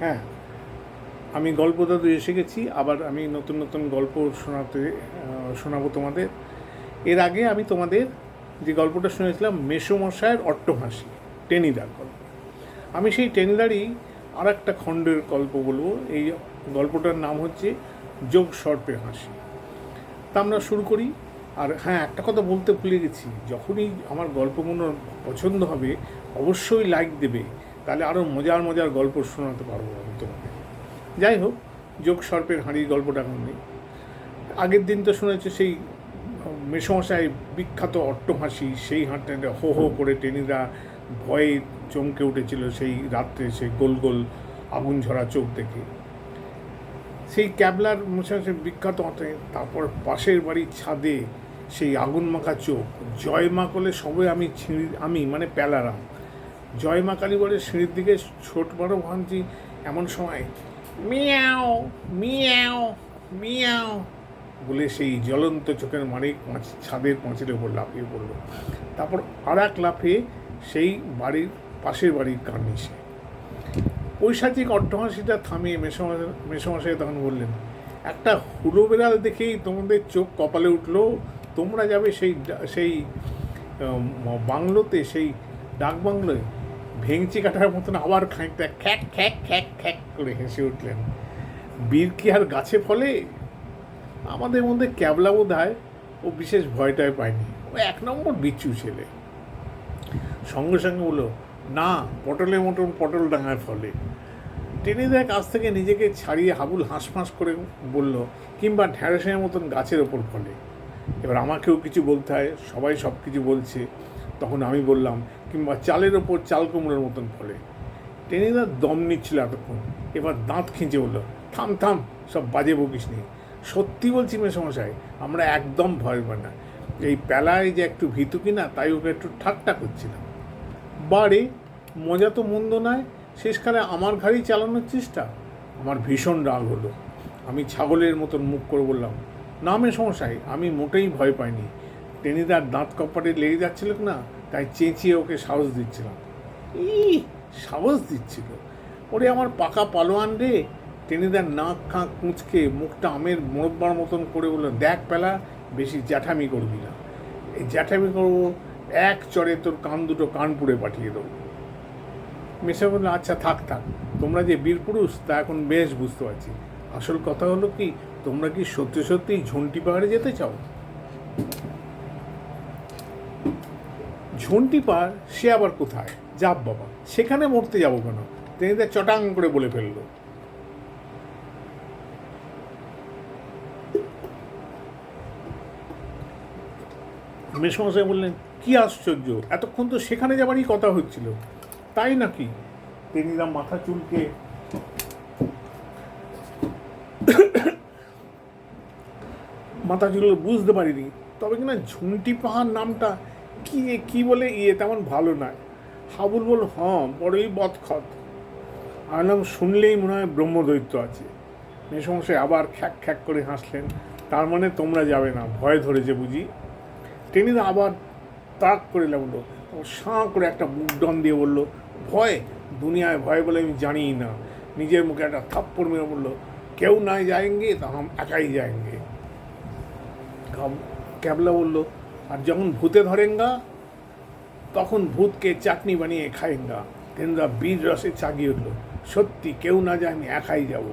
হ্যাঁ। আমি গল্প দাদু এসে গেছি আবার আমি নতুন নতুন গল্প শোনাতে শোনাবো তোমাদের। এর আগে আমি তোমাদের যে গল্পটা শুনেছিলাম, মেসোমশায়ের অট্টহাসি, টেনিদার গল্প। আমি সেই টেনিদারই আর একটা খণ্ডের গল্প বলব। এই গল্পটার নাম হচ্ছে যোগ সর্পে হাসি। তা আমরা শুরু করি। আর হ্যাঁ একটা কথা বলতে ভুলে গেছি। যখনই আমার গল্পগুলো পছন্দ হবে, অবশ্যই লাইক দেবে। তাহলে আরও মজার মজার গল্প শোনাতে পারব আমি তোমাকে। যাই হোক, যোগ সর্পের হাঁড়ির গল্পটা এখন নেই। আগের দিন তো শুনেছি সেই মেসমশাই বিখ্যাত অট্টহাসি, সেই হাঁটতে হো হো করে টেনিদা ভয়ে চমকে উঠেছিল সেই রাত্রে সেই গোল গোল আগুন ঝরা চোখ দেখে। সেই ক্যাবলার মশাই বিখ্যাত হাঁটে তারপর পাশের বাড়ির ছাদে সেই আগুন মাখা চোখ, জয় মা করলে সবে আমি ছিঁড়ি, আমি মানে প্যালারাম। জয় মা কালীবাড়ির সিঁড়ির দিকে ছোট বড় ভাঙছি এমন সময় মিয়াও মিয়াও মিয়াও বলে সেই জ্বলন্ত চোখের মারে পাঁচ ছাদের পাঁচিলের উপর লাফিয়ে পড়ল। তারপর আর এক লাফে সেই বাড়ির পাশের বাড়ির কার্নিশে পৈশাচিক অট্টহাসিটা থামিয়ে মেসমশাই মেসমশাই তখন বললেন, একটা হুলো বেড়াল দেখেই তোমাদের চোখ কপালে উঠল। তোমরা যাবে সেই সেই বাংলোতে, সেই ডাক বাংলোয় ভেঙচি কাটার মতন আবার খানিকটা খ্যাক খ্যাক খ্যাক খ্যাক করে হেসে উঠলেন। বীর কি আর গাছে ফলে? আমাদের মধ্যে ক্যাবলা বোধ হয় ও বিশেষ ভয়টাই পায়নি। ও এক নম্বর বিচ্ছু ছেলে। সঙ্গে সঙ্গে বলল, না, পটলের মতন পটল ডাঙায় ফলে। টেনিদার কাছ থেকে নিজেকে ছাড়িয়ে হাবুল হাঁসফাঁস করে বলল, কিংবা ঢ্যাঁড়সের মতন গাছের ওপর ফলে। এবার আমাকেও কিছু বলতে হয়, সবাই সব কিছু বলছে। তখন আমি বললাম কিংবা চালের ওপর চাল কুমড়োর মতন ফলে। টেনিদার দম নিচ্ছিল এতক্ষণ। এবার দাঁত খিঁচে বলল, থাম থাম, সব বাজে বকিস নি। সত্যি বলছি মেসমশাই, আমরা একদম ভয় পাই না। এই পেলায় যে একটু ভীতু কিনা, তাই ওকে একটু ঠাট্টা করছিলাম। বারে মজা তো মন্দ নয় শেষকালে আমার ঘাড়ি চালানোর চেষ্টা। আমার ভীষণ রাগ হলো। আমি ছাগলের মতন মুখ করে বললাম, না মে সমস্যায় আমি মোটেই ভয় পাইনি। টেনিদার দাঁত কপাটে লেগে যাচ্ছিল না তাই চেঁচিয়ে ওকে সাহস দিচ্ছিলাম। ই সাহস দিচ্ছিল। ওরে আমার পাকা পালোয়ান রে টেনিদার নাক খাঁক কুঁচকে, মুখটা আমের মোরব্বার মতন করে বলল, দেখ পেলা, বেশি জ্যাঠামি করবি না। এই জ্যাঠামি করব, এক চড়ে তোর কান দুটো কানপুরে পাঠিয়ে দেবো। মেশা বলল আচ্ছা থাক থাক। তোমরা যে বীর পুরুষ, তা এখন বেশ বুঝতে পারছি। আসল কথা হলো কি, তোমরা কি সত্যি সত্যি ঝন্টি পাহাড়ে যেতে চাও? ঝন্টি পাহাড় সে আবার কোথায়? যাব বাবা, সেখানে মরতে যাব কেন? টেনিদা চটাং করে বলে ফেলল। মেসমশাই বললেন, কি আশ্চর্য, এতক্ষণ তো সেখানে যাবারই কথা হচ্ছিল। তাই নাকি? টেনিদা মাথা চুলকে মাথা চুলকে বুঝতে পারিনি, তবে কিনা ঝুন্টি পাহাড় নামটা কি কি বলে ইয়ে তেমন ভালো নয়। হাবুল বল হ্যাঁ বড়ই বদখত। আর নাম শুনলেই মনে হয় ব্রহ্মদৈত্য আছে। মেসমশাই আবার খ্যাক খ্যাক করে হাসলেন, তার মানে তোমরা যাবে না, ভয় ধরেছে বুঝি? টেনিদা আবার তাক করে লাগল সাঁ করে একটা মুখ ডন দিয়ে বলল, ভয়? দুনিয়ায় ভয় বলে আমি জানি না। নিজের মুখে একটা থাপ্পড় মেরে বলল, কেউ নাই যায়েঙ্গে, তা হাম একাই যায়ঙ্গে। ক্যাবলা বলল আর যখন ভূতে ধরেঙ্গা, তখন ভূতকে চাটনি বানিয়ে খায়েঙ্গা। তেনরা বীর রসে চাগিয়ে উঠল, সত্যি কেউ না যায়, আমি একাই যাব।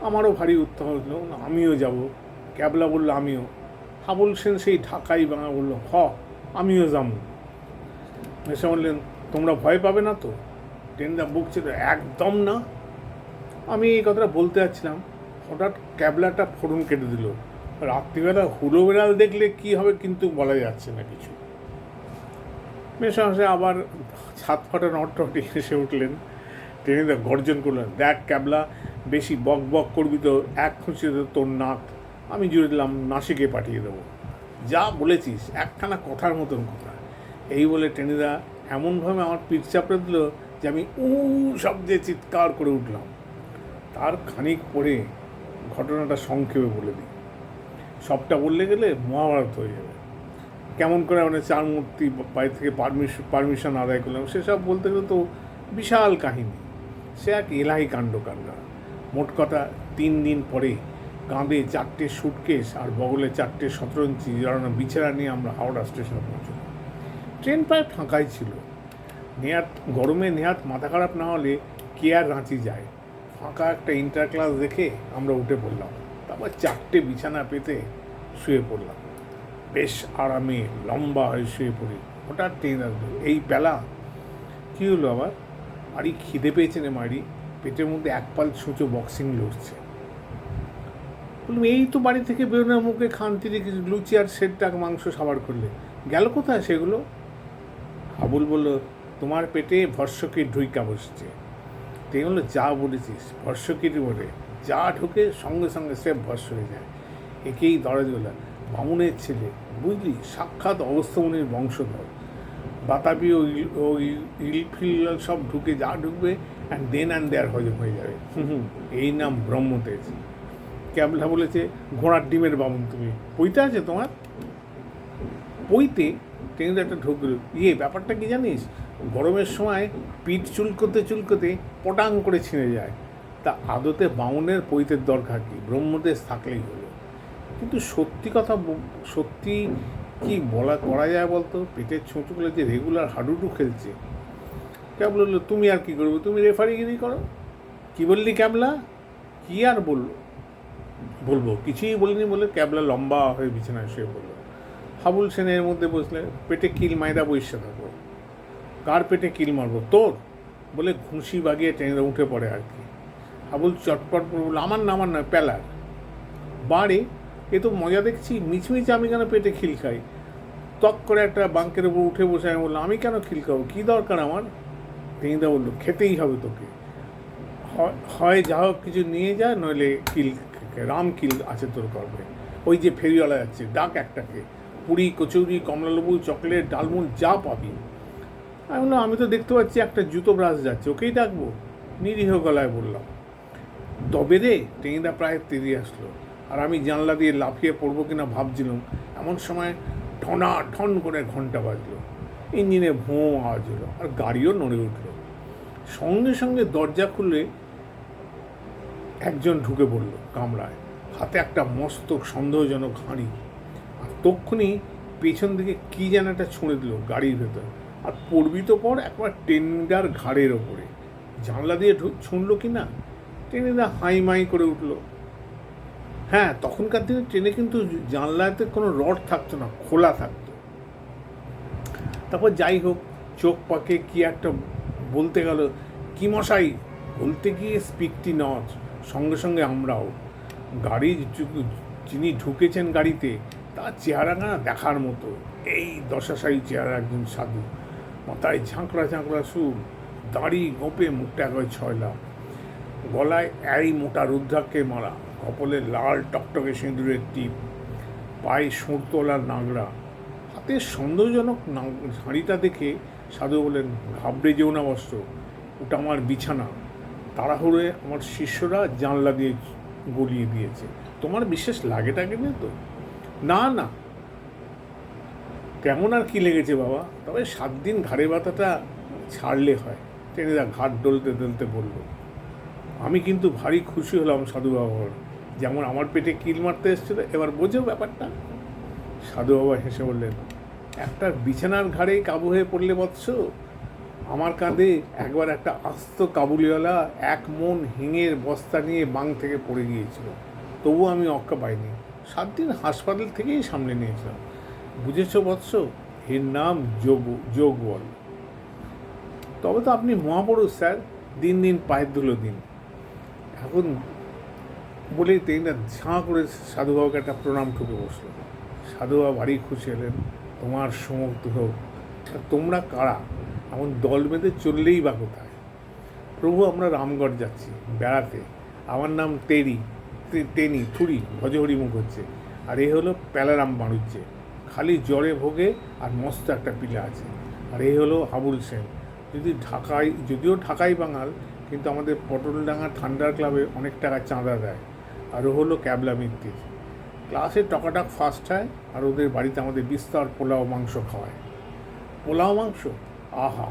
আমারও ভারী উত্তর হলো, আমিও যাব। ক্যাবলা বলল, আমিও। হাবুল সেন সেই ঢাকাই বাঙা বলল, হ, আমিও যাব। এসে বললেন, তোমরা ভয় পাবে না তো? টেনদা বুক ছিল একদম না। আমি এই কথাটা বলতে যাচ্ছিলাম। হঠাৎ ক্যাবলাটা ফোড়ন কেটে দিল। রাত্রিবেলা হুলো বেড়াল দেখলে কি হবে কিন্তু বলা যাচ্ছে না কিছু। মেশামশাই আবার ছাদ ফাটা নটটি এসে উঠলেন। টেনিদা গর্জন করলেন, দেখ ক্যাবলা, বেশি বক বক করবি তো, এক খুশিতে তোর নাক। আমি জুড়ে দিলাম, নাসিকে পাঠিয়ে দেবো। যা বলেছিস, একখানা কথার মতন কথা। এই বলে টেনিদা এমনভাবে আমার পিঠ চাপড়ে দিল যে আমি উ শব্দে চিৎকার করে উঠলাম। তার খানিক পরে ঘটনাটা সংক্ষেপে বলে দিই। সবটা বললে গেলে মহাভারত হয়ে যাবে। কেমন করে মানে চার মূর্তি বাড়ি থেকে পারমিশন পারমিশন আদায় করলাম, সেসব বলতে গেলে তো বিশাল কাহিনী। সে এক এলাহি কাণ্ড কান্না মোট কথা, তিন দিন পরে কাঁধে চারটে সুটকেস আর বগলে চারটে শতরঞ্চি জড়ানো বিছানা নিয়ে আমরা হাওড়া স্টেশনে পৌঁছলাম। ট্রেন প্রায় ফাঁকাই ছিল। নেহাত, গরমে নেহাত মাথা খারাপ না হলে কে আর রাঁচি যায়? ফাঁকা একটা ইন্টার ক্লাস দেখে আমরা উঠে পড়লাম। তারপর চারটে বিছানা পেতে শুয়ে পড়লাম। বেশ আরামে লম্বা হয়ে শুয়ে পড়ি। হঠাৎ ট্রেন আসবে এই বেলা কী হলো আবার? আরই খিদে পেয়েছে রে মারি পেটের মধ্যে এক পাল ছুঁচো বক্সিং লড়ছে। বললাম, এই তো বাড়ি থেকে বেরোনোর মুখে খান্তিতে কিছু লুচি আর সেট টাক মাংস সাবার করলে। গেল কোথায় সেগুলো? হাবুল বলল, তোমার পেটে ভর্ষকির ঢুইকা বসছে। তুই বলল, যা বলেছিস ভর্ষকির বলে যা ঢুকে সঙ্গে সঙ্গে সে ভর্ষ হয়ে যায়। একেই দরজোলা বামুনের ছেলে বুঝলি? সাক্ষাৎ অবস্থমনির বংশধর। বাতাবি ও ও ইলফিল সব ঢুকে যা ঢুকবে অ্যান্ড দেন অ্যান্ড দেয়ার হজম হয়ে যাবে। হুম হুম, এই নাম ব্রহ্মতেজ। ক্যাবলা বলেছে ঘোড়ার ডিমের বামুন তুমি। পইতে আছে তোমার? পইতে ট্রেনের একটা ঢুকলো। ইয়ে ব্যাপারটা কি জানিস? গরমের সময় পিঠ চুলকোতে চুলকোতে পটাং করে ছিঁড়ে যায়। তা আদতে বাউনের পৈতের দরকার কি? ব্রহ্মদেশ থাকলেই হলো। কিন্তু সত্যি কথা সত্যি কি বলা, করা যায় বলতো? পেটের ছোঁচগুলো যে রেগুলার হাডুডু খেলছে। কেবল বলল তুমি আর কি করবে? তুমি রেফারিগিরি করো। কি বললি ক্যাবলা? কি আর বলল? বলব, কিছুই বলিনি বলে ক্যাবলা লম্বা হয়ে বিছানায় শুয়ে পড়ল। হাবুল সেনের মধ্যে বসলে, পেটে কিল মাইরা বসে থাকব কার পেটে কিল মারবো? তোর? বলে ঘুষি বাগিয়ে ট্রেনে উঠে পড়ে আর কি। হাবুল চটপট বলল, আমার না, আমার নয় প্যালার। বাড়ে, এ তো মজা দেখছি, মিছমিছ আমি কেন পেটে খিল খাই? তক করে একটা বাঙ্কের উপর উঠে বসে আমি বললাম, আমি কেন খিল খাব? কী দরকার আমার? টেনিদা বলল, খেতেই হবে তোকে। হয়- যা হোক কিছু নিয়ে যায় নইলে কিল রাম কিল আছে তোর করবে ওই যে ফেরিওয়ালা যাচ্ছে, ডাক একটাকে, পুরি, কচুরি, কমলালেবু, চকলেট ডালমুন যা পাবি। আমি বললাম, আমি তো দেখতে পাচ্ছি একটা জুতো ব্রাশ যাচ্ছে, ওকেই ডাকবো? নিরীহ গলায় বললাম তবে রে টেনিদা প্রায় তেরিয়ে আসলো। আর আমি জানলা দিয়ে লাফিয়ে পড়ব কিনা ভাবছিলাম, এমন সময় ঠনা ঠন করে ঘণ্টা বাজলো। ইঞ্জিনে ভোঁ আওয়াজ হলো, আর গাড়িও নড়ে উঠল। সঙ্গে সঙ্গে দরজা খুলে একজন ঢুকে পড়ল কামরায়। হাতে একটা মস্ত সন্দেহজনক হাঁড়ি। আর তক্ষুনি পেছন দিকে কী যেন একটা ছুঁড়ে দিল গাড়ির ভেতর। আর পড়বি তো পর একবার টেন্ডার ঘাড়ের ওপরে। জানলা দিয়ে ছুঁড়লো কি না ট্রেনেদা হাই মাই করে উঠল। হ্যাঁ তখনকার দিনে ট্রেনে কিন্তু জানলাতে কোনো রড থাকতো না, খোলা থাকতো। তারপর যাই হোক, চোখ পাকে কি একটা বলতে গেল, কি মশাই? বলতে গিয়ে স্পিকটি নচ সঙ্গে সঙ্গে আমরাও। গাড়ি যিনি ঢুকেছেন গাড়িতে, তার চেহারাটা দেখার মতো। এই দশাশায়ী চেহারা একজন সাধু। মাথায় ঝাঁকড়া ঝাঁকড়া সুর দাড়ি গোপে, মুখটা একবার ছয়লা। গলায় এই মোটা রুদ্রাক্ষে মারা। কপলে লাল টকটকে সিঁদুরের টিপ। পায়ে সুরতলার নাগড়া হাতে সন্দেহজনক ঝাঁড়িটা দেখে সাধু বলেন ঘাবড়ে যেও না বস্ত্র, ওটা আমার বিছানা। তাড়াহুড়ে আমার শিষ্যরা জানলা দিয়ে গলিয়ে দিয়েছে। তোমার বিশেষ লাগে টাগে নেই তো? না না। কেমন আর কি লেগেছে বাবা? তবে সাত দিন ঘাড়ে ব্যথাটা ছাড়লে হয়। টেনেদা ঘাট ডলতে ডলতে বলল আমি কিন্তু ভারী খুশি হলাম সাধু বাবার যেমন আমার পেটে কিল মারতে এসেছিল, এবার বোঝো ব্যাপারটা। সাধু বাবা হেসে বললেন, একটা বিছানার ঘাড়ে কাবু হয়ে পড়লে বৎস, আমার কাঁধে একবার একটা আস্ত কাবুলিওয়ালা এক মন হিঙের বস্তা নিয়ে বাং থেকে পড়ে গিয়েছিল। তবুও আমি অক্কা পাইনি। সাত দিন হাসপাতাল থেকেই সামলে নিয়েছিলাম। বুঝেছ বৎস, এর নাম যোগ যোগ বল তবে তো আপনি মহাপুরুষ, স্যার। দিন দিন পায়ের ধুলো দিন। এখন বলেই তিনি না ঝাঁ করে সাধুবাবুকে একটা প্রণাম ঠুকে বসল। সাধুবাবু ভারী খুশি হলেন, তোমার সমর্থ হোক তোমরা কারা? এমন দল বেঁধে চললেই বা কোথায়? প্রভু, আমরা রামগড় যাচ্ছি, বেড়াতে। আমার নাম তে- টেনি থুরি ভজহরি হচ্ছে, আর এ হলো প্যালারাম বাণুজ্যে। খালি জ্বরে ভোগে আর মস্ত একটা পিলা আছে, আর এ হলো হাবুল সেন। যদি ঢাকায়, যদিও ঢাকাই বাঙাল কিন্তু আমাদের পটলডাঙ্গা ঠান্ডার ক্লাবে অনেক টাকা চাঁদা দেয়। আর ও হলো ক্যাবলা মিত্তির। ক্লাসে টকাটাক ফার্স্ট হয় আর ওদের বাড়িতে আমাদের বিস্তর পোলাও মাংস খাওয়ায়। পোলাও মাংস? আহা!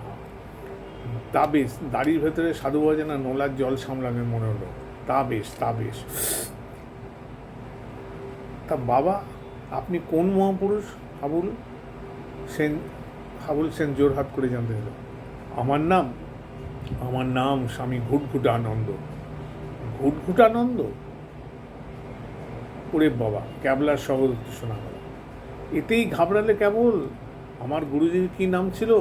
তা বেশ, দাড়ির ভেতরে সাধু ভজনা নোলার জল সামলানোর মনে হলো। তা বেশ তা বেশ। তা বাবা, আপনি কোন মহাপুরুষ? হাবুল সেন হাবুল সেন জোর হাত করে জানতে আমার নাম আমার নাম স্বামী ঘুটঘুটানন্দ। ঘুটঘুটানন্দ? ওরে বাবা, ক্যাবলার শহর শোনা গেল এতেই ঘাবড়ালে কেবল? আমার গুরুজির কি নাম ছিল?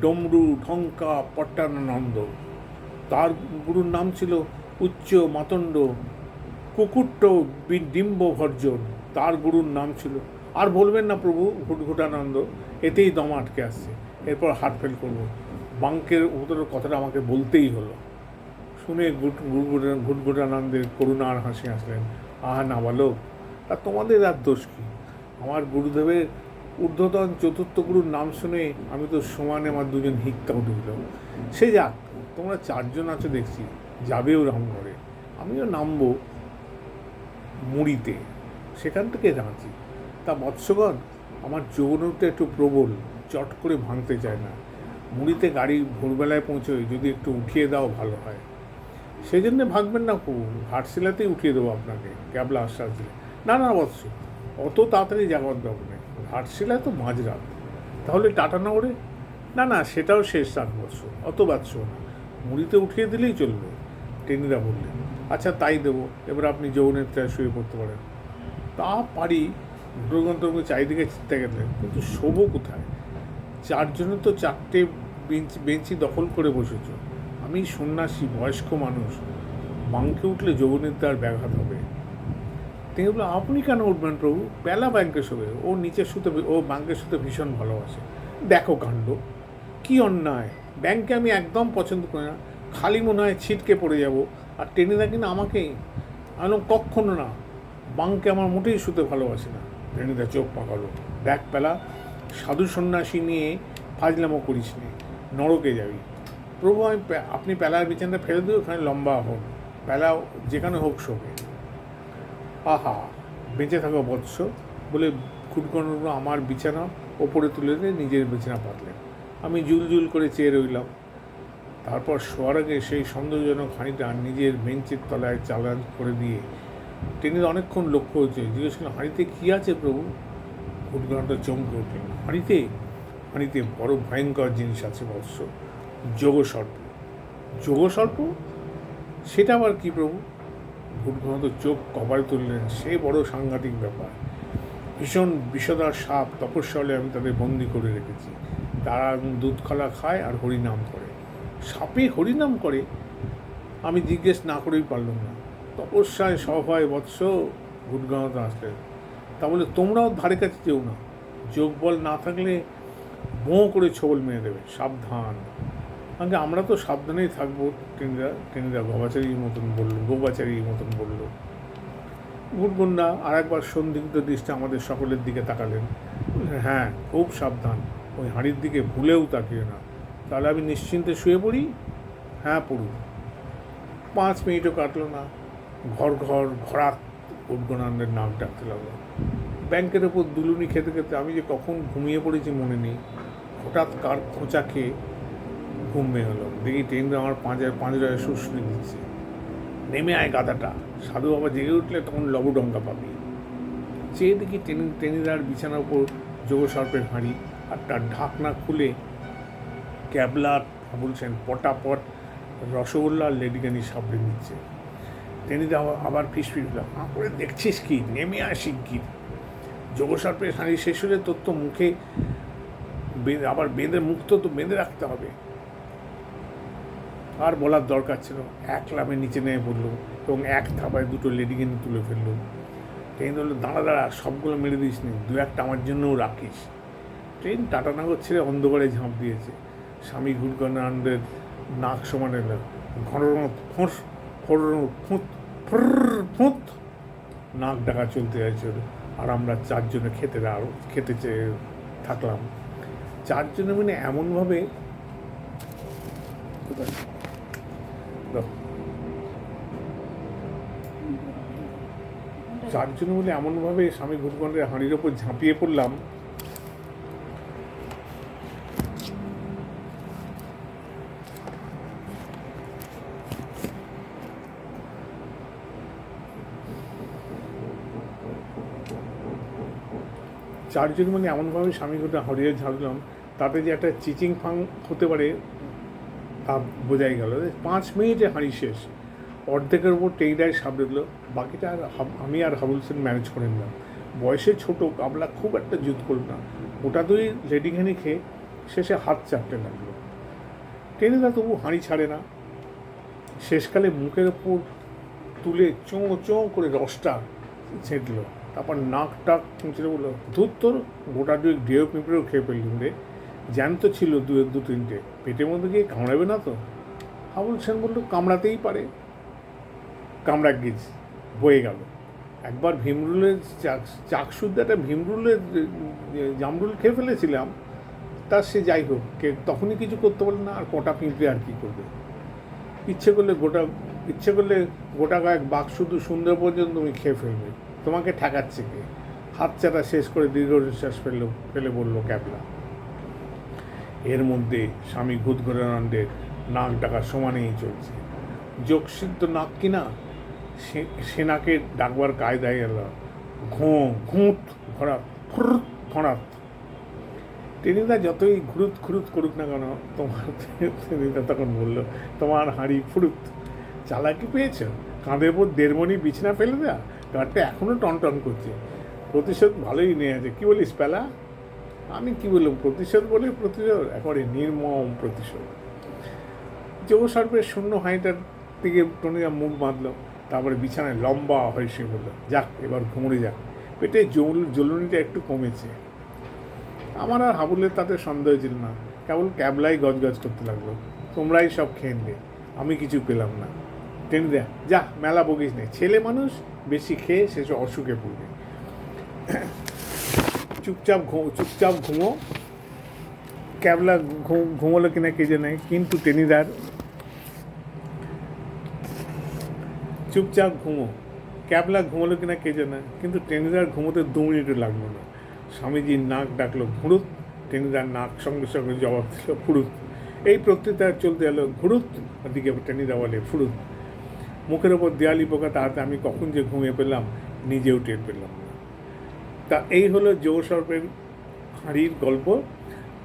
ডমরু ঢঙ্কা পট্টানন্দ। তার গুরুর নাম ছিল উচ্চ মাতণ্ড কুকুট্ট ডিম্ব ভর্জন। তার গুরুর নাম ছিল, আর বলবেন না প্রভু, ঘুটঘুটানন্দ, এতেই দম আটকে আসছে। এরপর হার্ট ফেল করব। বাঙ্কের উত্তরের কথাটা আমাকে বলতেই হলো। শুনে গুট গুটগুটা- ঘুটঘুটানন্দের করুণার হাসি আসলেন আহা না বালক আর তোমাদের আর দোষ কী? আমার গুরুদেবের ঊর্ধ্বতন চতুর্থ গুরুর নাম শুনে আমি তো সমানে আমার দুজন হিক্কা উঠে সে যাক, তোমরা চারজন আছো দেখছি, যাবেও রামগড়ে আমিও নামবো মুড়িতে। সেখান থেকে রাঁচি তা মৎস্যগণ, আমার যৌনটা একটু প্রবল, চট করে ভাঙতে চায় না। মুড়িতে গাড়ি ভোরবেলায় পৌঁছোয়, যদি একটু উঠিয়ে দাও ভালো হয়। সেই জন্যে ভাগবেন না খুব, ঘাটশিলাতেই উঠিয়ে দেবো আপনাকে, ক্যাবলা আশ্বাস দিলে না না, অবশ্য, অত তাড়াতাড়ি যাওয়ার দরকার নেই। ঘাটশিলায় তো মাঝরাত, তাহলে টাটা নগরে না না, সেটাও শেষ রাত বৎস অত বাৎস না। মুড়িতে উঠিয়ে দিলেই চলবে টেনিরা বললেন। আচ্ছা তাই দেবো, এবার আপনি যৌনের ত্রায় শুয়ে পড়তে পারেন। তা পারি দুর্গন্তর্গ চারিদিকে চিন্তা গেলেন কিন্তু শোবো কোথায়? চারজনে তো চারটে বেঞ্চ বেঞ্চি দখল করে বসেছ। আমি সন্ন্যাসী, বয়স্ক মানুষ। বাঙ্কে উঠলে যৌবনের তার ব্যাঘাত হবে। তিনি বলল আপনি কেন উঠবেন প্রভু? বেলা ব্যাংকে শোবে ও নিচে শুতে, ও ব্যাংকে শুতে ভীষণ ভালোবাসে। দেখো কাণ্ড। কি অন্যায়। ব্যাংকে আমি একদম পছন্দ করি না। খালি মনে হয় ছিটকে পড়ে যাব। আর টেনে দেখি না আমাকেই আমি কক্ষনো না। বাংকে আমার মোটেই শুতে ভালোবাসে না। টেনিদা চোখ পাকালো। দেখ পেলা সাধু সন্ন্যাসী নিয়ে ফাজলামো করিস নে, নরকে যাবি। প্রভু, আমি আপনি পেলার বিছানাটা ফেলে দিও, ওখানে লম্বা হোক। পেলা যেখানে হোক শোকে আহা, বেঁচে থাকো বৎস, বলে খুটকনগুলো আমার বিছানা ওপরে তুলে দিয়ে নিজের বিছানা পাতলেন। আমি জুল জুল করে চেয়ে রইলাম। তারপর শোয়ার আগে সেই সন্দেহজনক হাঁড়িটা নিজের বেঞ্চের তলায় চালান করে দিয়ে তিনি অনেকক্ষণ লক্ষ্য হয়েছে। জিজ্ঞেস করলেন, হাঁড়িতে কী আছে প্রভু? খুটকনটা চমকে উঠলেন হাঁড়িতে হাঁড়িতে বড় ভয়ঙ্কর জিনিস আছে বৎস। যোগসর্প। যোগসর্প? সেটা আবার কি প্রভু? ভূতঘনত চোখ কপালে তুললেন, সে বড় সাংঘাতিক ব্যাপার। ভীষণ বিষদার সাপ তপস্যালে আমি তাদের বন্দি করে রেখেছি। তারা দুধ খলা খায় আর হরিনাম করে। সাপে হরিনাম করে? আমি জিজ্ঞেস না করেই পারলাম না। তপস্যায় সভায় বৎস ভূতঘনত আসলেন। তা বলে তোমরাও ধারে কাছে যেও না। যোগ বল না থাকলে বোঁ করে ছবল মেরে দেবে। সাবধান। আগে আমরা তো সাবধানেই থাকব, টেনিদা টেনিদা গবাচারির মতন বলল, গোবাচারির মতন বলল। গুটগুন্ডা আর একবার সন্দিগ্ধ দৃষ্টি আমাদের সকলের দিকে তাকালেন। হ্যাঁ খুব সাবধান। ওই হাঁড়ির দিকে ভুলেও তাকিয়ে না। তাহলে আমি নিশ্চিন্তে শুয়ে পড়ি? হ্যাঁ পড়ুন। পাঁচ মিনিটও কাটলো না। ঘর ঘর ঘরাত উদ্গনানন্দের নাক ডাকতে লাগল। ব্যাংকের ওপর দুলুনি খেতে খেতে আমি যে কখন ঘুমিয়ে পড়েছি মনে নেই, হঠাৎ কার খোঁচা খেয়ে ঘুম হলো দেখি ট্রেনটা আমার পাঁচের পাঁচরায় শুশুনি দিচ্ছে। নেমে আয় গাদাটা সাধু বাবা জেগে উঠলে তখন লবডঙ্গা পাবি। চেয়ে দেখি টেনি, টেনিদার বিছানার উপর যোগসর্পের হাঁড়ি আর তার ঢাকনা খুলে ক্যাবলা বলছেন পটাপট রসগোল্লা আর লেডিকানি সাবড়ে নিচ্ছে। টেনিদা আবার- ফিস ফিস করে দেখছিস কি? নেমে আসি কি যোগসর্পের হাঁড়ি শেষ হলে তোর তো মুখে আবার বেঁধে মুখ তো বেঁধে রাখতে হবে আর বলার দরকার ছিল এক লামে নিচে নেমে পড়ল এবং এক থাপায় দুটো লেডিকেনি তুলে ফেলল ট্রেন হলো দাঁড়া দাঁড়া সবগুলো মেরে দিস নি দু একটা আমার জন্যও রাখিস ট্রেন টাটানগর ছেড়ে অন্ধকারে ঝাঁপ দিয়েছে স্বামী ঘুরকানন্দের নাক সমান এলো ঘন ফোঁস ফুঁত ফুঁত নাক ডাকা চলতে যাচ্ছিল আর আমরা চারজনে খেতে আরও খেতে চেয়ে থাকলাম চারজনে মানে এমনভাবে। চারজনে মানে এমনভাবে স্বামী ঘুরকণ্ডের হাঁড়ির ওপর ঝাঁপিয়ে পড়লাম চারজন মানে এমনভাবে স্বামীকে হরিয়ে ঝাড়লাম, তাতে যে একটা চিচিং ফাং হতে পারে তা বোঝাই গেল। পাঁচ মিনিটে হাঁড়ি শেষ। অর্ধেকের উপর টেইডায় সামনে দিল বাকিটা আর আমি আর হাবুল সেন ম্যানেজ করে নিলাম বয়সে ছোট, কাবলা খুব একটা যুদ্ধ করল না। ওটা দুই লেডিঘানি খেয়ে শেষে হাত চাপতে লাগল। টেনিদা তবু হাঁড়ি ছাড়ে না। শেষকালে মুখের ওপর তুলে চোঁ চোঁ করে রসটা ছেঁটলো। তারপর নাক টাক খুঁচড়ে বলল ধূর তোর, গোটা দুই ডেও পিঁপড়েও খেয়ে ফেললুম রে। জ্যান্ত ছিল দু দু, তিনটে। পেটের মধ্যে গিয়ে কামড়াবে না তো? হাবুল সেন বলল, কামড়াতেই পারে। কামড়া গিজ, বয়ে গেল। একবার ভীমরুলের চাক চাকসুদ্দাটা ভীমরুলের যে- জামরুল খেয়ে ফেলেছিলাম। তার সে যাই হোক, কে তখনই কিছু করতে পারলে না, আর কটা পিঁপড়ে আর কি করবে? ইচ্ছে করলে গোটা, ইচ্ছে করলে গোটা কয়েক বাঘ শুধু সুন্দর পর্যন্ত তুমি খেয়ে ফেলবে। তোমাকে ঠেকাচ্ছে কে? হাত চাটা শেষ করে দীর্ঘ নিঃশ্বাস ফেলল, ফেলে বলল ক্যাবলা। এর মধ্যে স্বামী ঘুতঘরানন্দের নাক ডাকা সমানেই চলছে। যোগসিদ্ধ নাক কিনা? সেনাকে ডাকবার কায়দায় এলো। ঘোঁ, ঘুঁত ঘোরাত ফুরুত ঘোরাত টেনিদা যতই ঘুরুত ঘুরুত করুক না কেন, তোমার টেনিদা তখন বলল, তোমার হাঁড়ি ফুরুত। চালাকি পেয়েছ? কাঁধের উপর দেড়মণি বিছনা ফেলে দেয়া? গাঁটটা এখনও টনটন করছে। প্রতিশোধ ভালোই নিয়ে আছে কী বলিস পেলা? আমি কি বললাম, প্রতিশোধ বলে প্রতিশোধ? একেবারে নির্মম প্রতিশোধ। যোগ সর্পের শূন্য হাঁড়িটার দিকে টনিদা মুখ বাঁধলো, তারপরে বিছানায় লম্বা হয়ে সে বলল যাক, এবার ঘুমড়ে যাক। পেটে জল জ্বলনিটা একটু কমেছে। আমার আর হাবুলের তাতে সন্দেহ ছিল না। কেবল ক্যাবলাই গজগজ করতে লাগল। তোমরাই সব খেয়ে নিলে। আমি কিছু পেলাম না। টেনে দেয়া। যা, মেলা বকিস নেই। ছেলে মানুষ বেশি খেয়ে শেষে অসুখে পড়বে। চুপচাপ চুপচাপ ঘুমো। ক্যাবলা ঘুম- ঘুমোলো কিনা কে জানে, কিন্তু টেনিদার। চুপচাপ ঘুমো। ক্যাবলা ঘুমোলো কিনা কে জানে, কিন্তু টেনিদার ঘুমোতে দু মিনিটও লাগল না। স্বামীজির নাক ডাকলো, ঘুরুত। টেনিদার নাক সঙ্গে সঙ্গে জবাব দিল, ফুরুত। এই প্রত্যেকটা চলতে এলো, ঘুরুত। ওদিকে টেনিদা বলে, ফুরুত। মুখের ওপর দেয়ালি পোকা, তাহাতে আমি কখন যে ঘুমিয়ে পেলাম নিজেও টের পেলাম তা এই হলো যৌ সর্পের হাঁড়ির গল্প।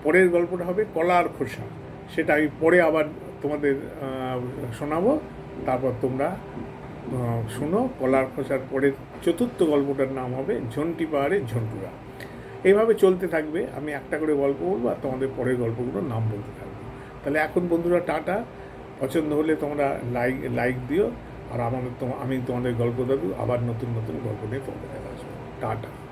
পরের গল্পটা হবে কলার খোসা। সেটা আমি পরে আবার তোমাদের শোনাবো। তারপর তোমরা শোনো কলার খোসার পরের চতুর্থ গল্পটার নাম হবে ঝন্টি পাহাড়ে ঝন্টুরা। এইভাবে চলতে থাকবে। আমি একটা করে গল্প বলব আর তোমাদের পরের গল্পগুলোর নাম বলতে থাকব। তাহলে এখন বন্ধুরা টাটা। পছন্দ হলে তোমরা লাইক লাইক দিও। আর আমাদের তো আমি তোমাদের গল্প দেবো, আবার নতুন নতুন গল্প নিয়ে তোমাদের আসব। টাটা।